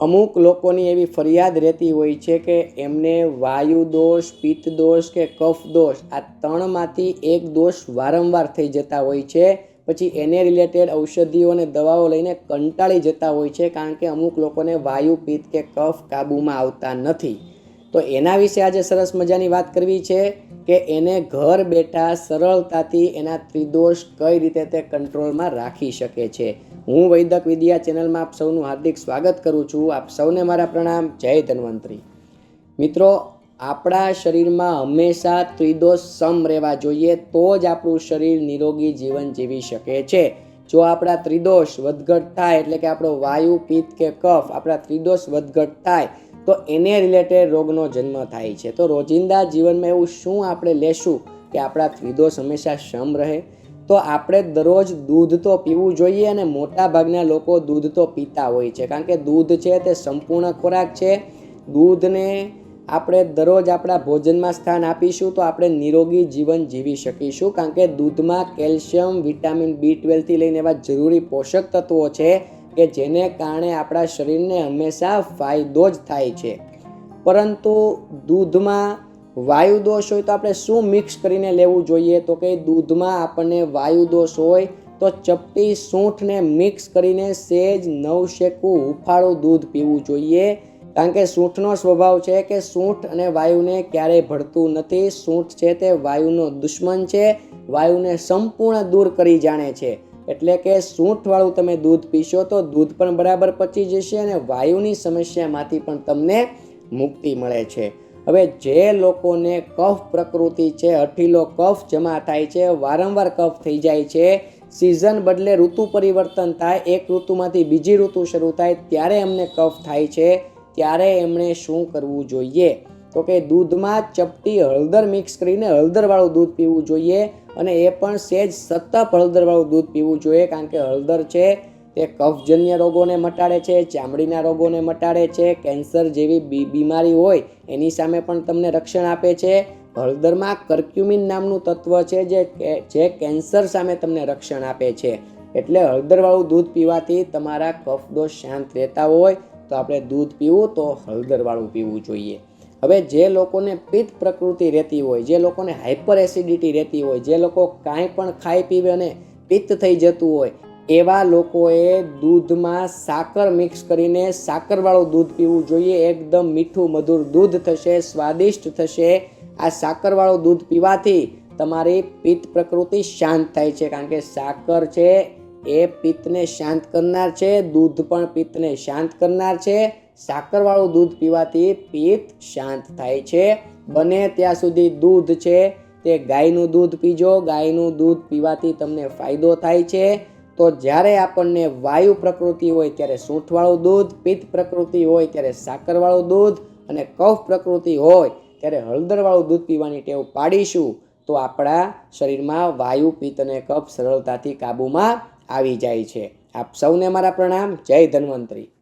અમુક લોકોની એવી ફરિયાદ રહેતી હોય છે કે એમને વાયુ દોષ, પિત્ત દોષ કે કફ દોષ, આ ત્રણમાંથી એક દોષ વારંવાર થઈ જતા હોય છે. પછી એને રિલેટેડ ઔષધિઓ અને દવાઓ લઈને કંટાળી જતા હોય છે કારણ કે અમુક લોકોને વાયુ, પિત્ત કે કફ કાબૂમાં આવતા નથી. તો એના વિશે આજે સરસ મજાની વાત કરવી છે કે એને ઘર બેઠા સરળતાથી એના ત્રિદોષ કઈ રીતે તે કંટ્રોલમાં રાખી શકે છે. હું વૈદક વિદ્યા ચેનલમાં આપ સૌનું હાર્દિક સ્વાગત કરું છું. આપ સૌને મારા પ્રણામ. જય ધન્વંતરી. મિત્રો, આપણા શરીરમાં હંમેશા ત્રિદોષ સમ રહેવા જોઈએ તો જ આપણું શરીર નિરોગી જીવન જીવી શકે છે. જો આપણા ત્રિદોષ વધઘટ થાય એટલે કે આપણો વાયુ, પિત્ત કે કફ આપણા ત્રિદોષ વધઘટ થાય તો એને રિલેટેડ રોગનો જન્મ થાય છે. તો રોજિંદા જીવનમાં એવું શું આપણે લેશું કે આપણા ત્રિદોષ હંમેશા સમ રહે? તો આપણે દરરોજ દૂધ તો પીવું જોઈએ અને મોટા ભાગના લોકો દૂધ તો પીતા હોય છે. કારણ કે દૂધ છે તે સંપૂર્ણ ખોરાક છે. દૂધને આપણે દરરોજ આપણા ભોજનમાં સ્થાન આપીશું તો આપણે નિરોગી જીવન જીવી શકીશું. કારણ કે દૂધમાં કેલ્શિયમ, વિટામિન બી ટ્વેલ્વથી લઈને એવા જરૂરી પોષક તત્વો છે કે જેને કારણે આપણા શરીરને હંમેશા ફાયદો જ થાય છે. પરંતુ દૂધમાં વાયુ દોષ હોય તો આપણે શું મિક્સ કરીને લેવું જોઈએ? તો કે દૂધમાં આપણને વાયુ દોષ હોય તો ચપટી સૂંઠને મિક્સ કરીને સેજ નવ શેકું હુફાળું દૂધ પીવું જોઈએ. કારણ કે સૂંઠનો સ્વભાવ છે કે સૂંઠ અને વાયુને ક્યારેય ભળતું નથી. સૂંઠ છે તે વાયુનો દુશ્મન છે, વાયુને સંપૂર્ણ દૂર કરી જાણે છે. એટલે કે સૂંઠવાળું તમે દૂધ પીશો તો દૂધ પણ બરાબર પચી જશે અને વાયુની સમસ્યામાંથી પણ તમને મુક્તિ મળે છે. હવે જે લોકોને કફ પ્રકૃતિ છે હઠીલો કફ જમા થાય છે, વારંવાર કફ થઈ જાય છે સિઝન બદલે ઋતુ પરિવર્તન થાય, એક ઋતુમાંથી બીજી ઋતુ શરૂ થાય, ત્યારે એમને કફ થાય છે, ત્યારે એમણે શું કરવું જોઈએ? તો કે દૂધમાં ચપટી હળદર મિક્સ કરીને હળદરવાળું દૂધ પીવું જોઈએ અને એ પણ સેજ સતત હળદરવાળું દૂધ પીવું જોઈએ, કારણ કે હળદર છે તે કફજન્ય રોગોને મટાડે છે, ચામડીના રોગોને મટાડે છે, કેન્સર જેવી બીમારી હોય એની સામે પણ તમને રક્ષણ આપે છે. હળદરમાં કર્ક્યુમિન નામનું તત્વ છે જે જે કેન્સર સામે તમને રક્ષણ આપે છે. એટલે હળદરવાળું દૂધ પીવાથી તમારા કફ દોષ શાંત રહેતા હોય તો આપણે દૂધ પીવું તો હળદરવાળું પીવું જોઈએ. હવે જે લોકોને પિત્ત પ્રકૃતિ રહેતી હોય, જે લોકોને હાઇપર એસિડિટી રહેતી હોય, જે લોકો કાંઈ પણ ખાઈ પીવે અને પિત્ત થઈ જતું હોય એવા લોકોએ દૂધમાં સાકર મિક્સ કરીને સાકરવાળું દૂધ પીવું જોઈએ. એકદમ મીઠું, મધુર દૂધ થશે, સ્વાદિષ્ટ થશે. આ સાકરવાળું દૂધ પીવાથી તમારી પિત્ત પ્રકૃતિ શાંત થાય છે. કારણ કે સાકર છે એ પિત્તને શાંત કરનાર છે, દૂધ પણ પિત્તને શાંત કરનાર છે. સાકરવાળું દૂધ પીવાથી પિત્ત શાંત થાય છે. બને ત્યાં સુધી દૂધ છે તે ગાયનું દૂધ પીજો. ગાયનું દૂધ પીવાથી તમને ફાયદો થાય છે. તો જ્યારે આપણને વાયુ પ્રકૃતિ હોય ત્યારે સૂંઠવાળું દૂધ, પિત્ત પ્રકૃતિ હોય ત્યારે સાકરવાળું દૂધ અને કફ પ્રકૃતિ હોય ત્યારે હળદરવાળું દૂધ પીવાની ટેવ પાડીશું, તો આપણા શરીરમાં વાયુ, પિત્ત અને કફ સરળતાથી કાબૂમાં આવી જાય છે. આપ સૌને મારા પ્રણામ. જય ધન્વંતરી.